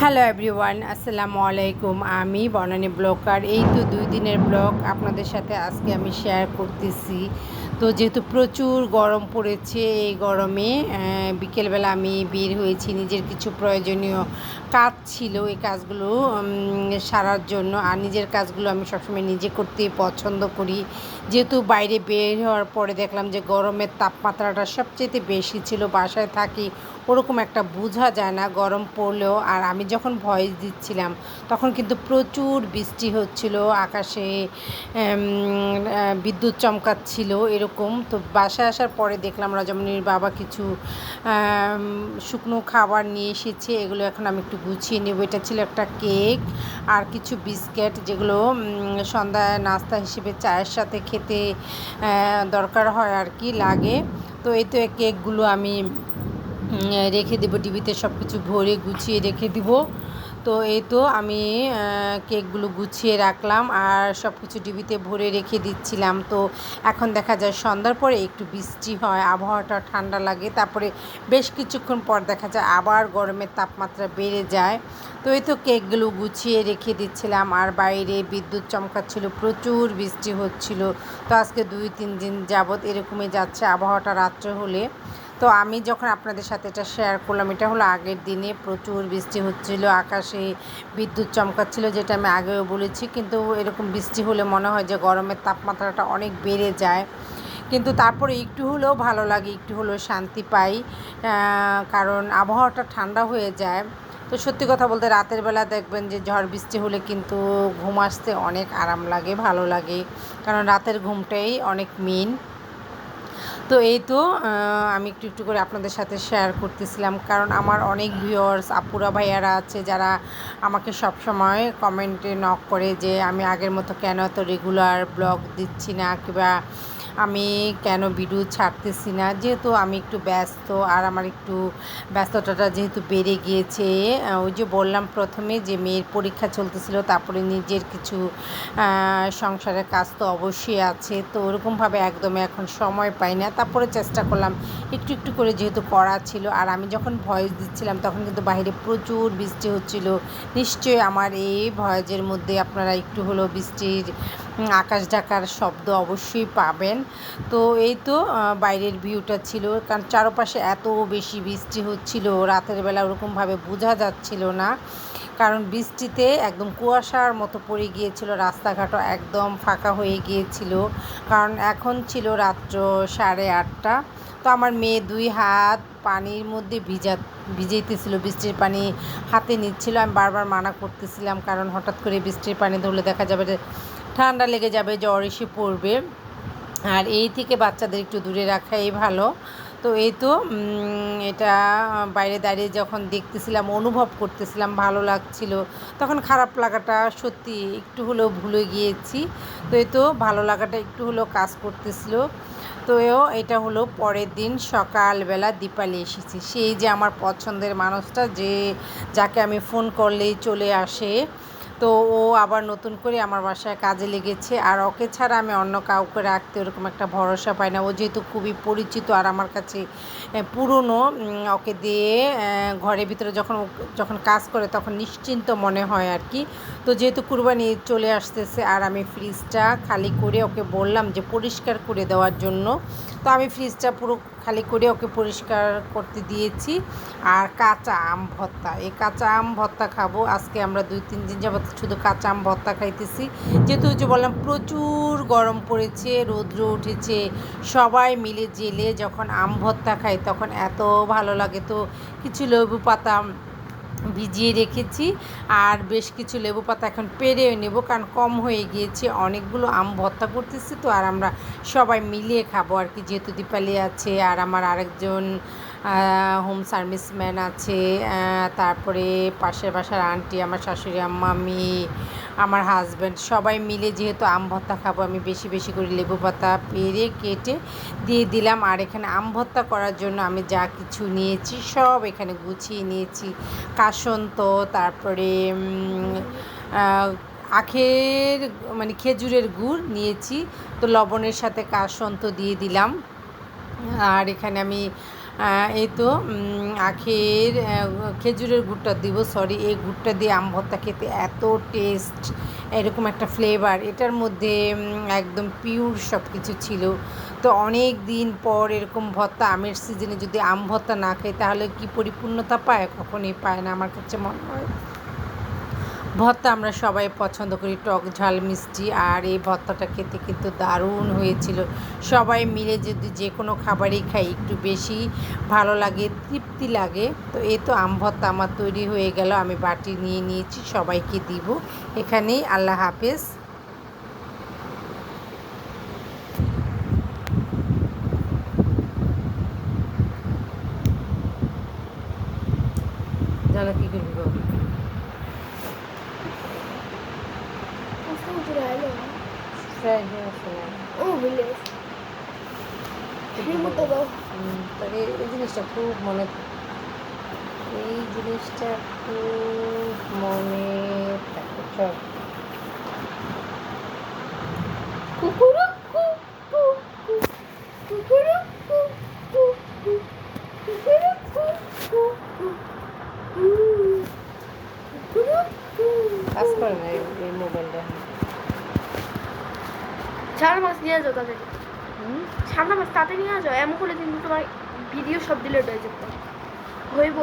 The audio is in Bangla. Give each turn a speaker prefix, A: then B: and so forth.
A: হ্যালো এভরিওয়ান আসসালামু আলাইকুম আমি বনানী ব্লকার। এই তো দুই দিনের ব্লগ আপনাদের সাথে আজকে আমি শেয়ার করতেছি। তো যেহেতু প্রচুর গরম পড়েছে এই গরমে বিকেলবেলা আমি বের হয়েছি। নিজের কিছু প্রয়োজনীয় কাজ ছিল এই কাজগুলো সারার জন্য। আর নিজের কাজগুলো আমি সবসময় নিজে করতে পছন্দ করি। যেহেতু বাইরে বের হওয়ার পরে দেখলাম যে গরমের তাপমাত্রাটা সবচেয়ে বেশি ছিল, বাসায় থাকি, ওরকম একটা বোঝা যায় না গরম পড়লেও। আর আমি যখন ভয়েস দিচ্ছিলাম, তখন কিন্তু প্রচুর বৃষ্টি হচ্ছিল, আকাশে বিদ্যুৎ চমকাচ্ছিল, এরকম তো বাসায় আসার পরে দেখলাম রজমনির বাবা কিছু শুকনো খাবার নিয়ে এসেছে। এগুলো এখন আমি একটু গুছিয়ে নেব। এটা ছিল একটা কেক আর কিছু বিস্কিট যেগুলো সন্ধ্যায় নাস্তা হিসেবে চায়ের সাথে খেতে দরকার হয় আর কি লাগে। তো এই তো কেকগুলো আমি রেখে দেবো। টিভিতে সব কিছু ভরে গুছিয়ে রেখে দিব। তো এই তো আমি কেকগুলো গুছিয়ে রাখলাম আর সব কিছু ডিবিতে ভরে রেখে দিচ্ছিলাম। তো এখন দেখা যায় সন্ধ্যার পরে একটু বৃষ্টি হয়, আবহাওয়াটা ঠান্ডা লাগে, তারপরে বেশ কিছুক্ষণ পর দেখা যায় আবার গরমের তাপমাত্রা বেড়ে যায়। তো এই তো কেকগুলো গুছিয়ে রেখে দিচ্ছিলাম আর বাইরে বিদ্যুৎ চমকাচ্ছিল, প্রচুর বৃষ্টি হচ্ছিল। তো আজকে দুই তিন দিন যাবৎ এরকমই যাচ্ছে আবহাওয়াটা রাত্রে হলে। তো আমি যখন আপনাদের সাথে এটা শেয়ার করলাম, এটা হলো আগের দিনে প্রচুর বৃষ্টি হচ্ছিল, আকাশে বিদ্যুৎ চমকাচ্ছিল, যেটা আমি আগেও বলেছি। কিন্তু এরকম বৃষ্টি হলে মনে হয় যে গরমের তাপমাত্রাটা অনেক বেড়ে যায়। কিন্তু তারপরে একটু হলেও ভালো লাগে, একটু হলেও শান্তি পাই। কারণ আবহাওয়াটা ঠান্ডা হয়ে যায়। তো সত্যি কথা বলতে রাতের বেলা দেখবেন যে ঝড় বৃষ্টি হলে কিন্তু ঘুম আসতে অনেক আরাম লাগে, ভালো লাগে। কারণ রাতের ঘুমটাই অনেক মেন তো এই তো আমি একটু একটু করে আপনাদের সাথে শেয়ার করতেছিলাম। কারণ আমার অনেক ভিউয়ার্স আপুরা, ভাইয়ারা আছে যারা আমাকে সব সময় কমেন্টে নক করে যে, আমি আগের মতো কেন এত রেগুলার ব্লগ দিচ্ছি না? কিংবা আমি কেন ভিডিও ছাড়তেছি না? যেহেতু আমি একটু ব্যস্ত আর আমার একটু ব্যস্ততাটা যেহেতু বেড়ে গিয়েছে ওই যে বললাম প্রথমে যে মেয়ের পরীক্ষা চলতেছিল, তারপরে নিজের কিছু সংসারের কাজ তো অবশ্যই আছে, তো ওরকমভাবে একদমই এখন সময় পাই না। তারপরে চেষ্টা করলাম একটু একটু করে যেহেতু করা ছিল আর আমি যখন ভয়েস দিচ্ছিলাম তখন কিন্তু বাইরে প্রচুর বৃষ্টি হচ্ছিল। নিশ্চয়ই আমার এই ভয়েজের মধ্যে আপনারা একটু হলেও বৃষ্টির আকাশ ঢাকার শব্দ অবশ্যই পাবেন। তো এই তো বাইরের ভিউটা ছিল, কারণ চারপাশে এত বেশি বৃষ্টি হচ্ছিল, রাতের বেলা ওরকমভাবে বোঝা যাচ্ছিল না। কারণ বৃষ্টিতে একদম কুয়াশার মতো পড়ে গিয়েছিল, রাস্তাঘাটও একদম ফাঁকা হয়ে গিয়েছিল। কারণ এখন ছিল রাত্র সাড়ে আটটা। তো আমার মেয়ে দুই হাত পানির মধ্যে ভিজা, ভিজাইতেছিল, বৃষ্টির পানি হাতে নিচ্ছিল। আমি বারবার মানা করতেছিলাম, কারণ হঠাৎ করে বৃষ্টির পানি ধরলে দেখা যাবে যে ঠান্ডা লেগে যাবে, জ্বর এসে পড়বে। আর এই থেকে বাচ্চাদের একটু দূরে রাখাই ভালো। তো এই তো এটা বাইরে দাঁড়িয়ে যখন দেখতেছিলাম, অনুভব করতেছিলাম, ভালো লাগছিল, তখন খারাপ লাগাটা সত্যি একটু হলেও ভুলে গিয়েছি। তো এই তো, ভালো লাগাটা একটু হলেও কাজ করতেছিল। তো এটা হলো পরের দিন সকালবেলা দীপালি এসেছি। সেই যে আমার পছন্দের মানুষটা, যে, যাকে আমি ফোন করলেই চলে আসে তো ও আবার নতুন করে আমার বাসায় কাজে লেগেছে। আর ওকে ছাড়া আমি অন্য কাউকে রাখতে ওরকম একটা ভরসা পাই না। ও যেহেতু খুবই পরিচিত আর আমার কাছে পুরনো ওকে দিয়ে ঘরের ভিতরে যখন যখন কাজ করে তখন নিশ্চিন্ত মনে হয় আর কি। তো যেহেতু কুরবানি চলে আসতেছে আর আমি ফ্রিজটা খালি করে ওকে বললাম যে পরিষ্কার করে দেওয়ার জন্য তো আমি ফ্রিজটা পুরো খালি করে ওকে পরিষ্কার করতে দিয়েছি। আর কাঁচা আম ভর্তা, এই কাঁচা আম ভর্তা খাব। আজকে আমরা দুই তিন দিন যাবত শুধু কাঁচা আম ভর্তা খাইতেছি। যেহেতু যে বললাম, প্রচুর গরম পড়েছে, রৌদ্র উঠেছে, সবাই মিলে জেলে যখন আম ভর্তা খাই তখন এত ভালো লাগে তো কিছু লেবু পাতা ভিজিয়ে রেখেছি। আর বেশ কিছু লেবু পাতা এখন পেরে নেব, কারণ কম হয়ে গিয়েছে। অনেকগুলো আম ভর্তা করতেছি তো, আর আমরা সবাই মিলিয়ে খাব আর কি, যেহেতু দীপালি আছে আর আমার আরেকজন হোম সার্ভিসম্যান আছে তারপরে পাশের বাসার আন্টি আমার শাশুড়ি আম্মা আমি আমার হাজব্যান্ড সবাই মিলে যেহেতু আম ভর্তা খাব, আমি বেশি বেশি করে লেবু পাতা পেরে কেটে দিয়ে দিলাম। আর এখানে আম ভর্তা করার জন্য আমি যা কিছু নিয়েছি, সব এখানে গুছিয়ে নিয়েছি। কাসন্ত, তারপরে আখের মানে খেজুরের গুড় নিয়েছি। তো লবণের সাথে কাসন্ত দিয়ে দিলাম। আর এখানে আমি এই তো আখের খেজুরের গুড়টা দিব সরি এই গুড়টা দিয়ে আম ভর্তা খেতে এত টেস্ট এরকম একটা ফ্লেভার এটার মধ্যে একদম পিওর সব কিছু ছিল। তো অনেক দিন পর এরকম ভর্তা, আমের সিজনে যদি আম ভর্তা না খাই, তাহলে কি পরিপূর্ণতা পায়? কখনই পায় না, আমার কাছে মনে হয়। ভর্তা আমরা সবাই পছন্দ করি, টক ঝাল মিষ্টি, আর এই ভর্তাটা খেতে কিন্তু দারুণ হয়েছিল। সবাই মিলে যদি যে কোনো খাবারই খাই, একটু বেশি ভালো লাগে, তৃপ্তি লাগে। তো এই তো আম ভর্তা আমার তৈরি হয়ে গেল, আমি বাটি নিয়ে নিয়েছি, সবাইকে দিব। এখানেই আল্লাহ হাফেজ। জানা কি করবি তবে এই জিনিসটা খুব মনে এই জিনিসটা খুব মনে থাকে চল
B: Kukuruk সারা মাছ নিয়ে যাও তাদের।
A: হুম
B: মাছ তাতে নিয়ে যাও। এমন করলে কিন্তু তোমার ভিডিও সব ডিলেট হয়ে যেত হইব।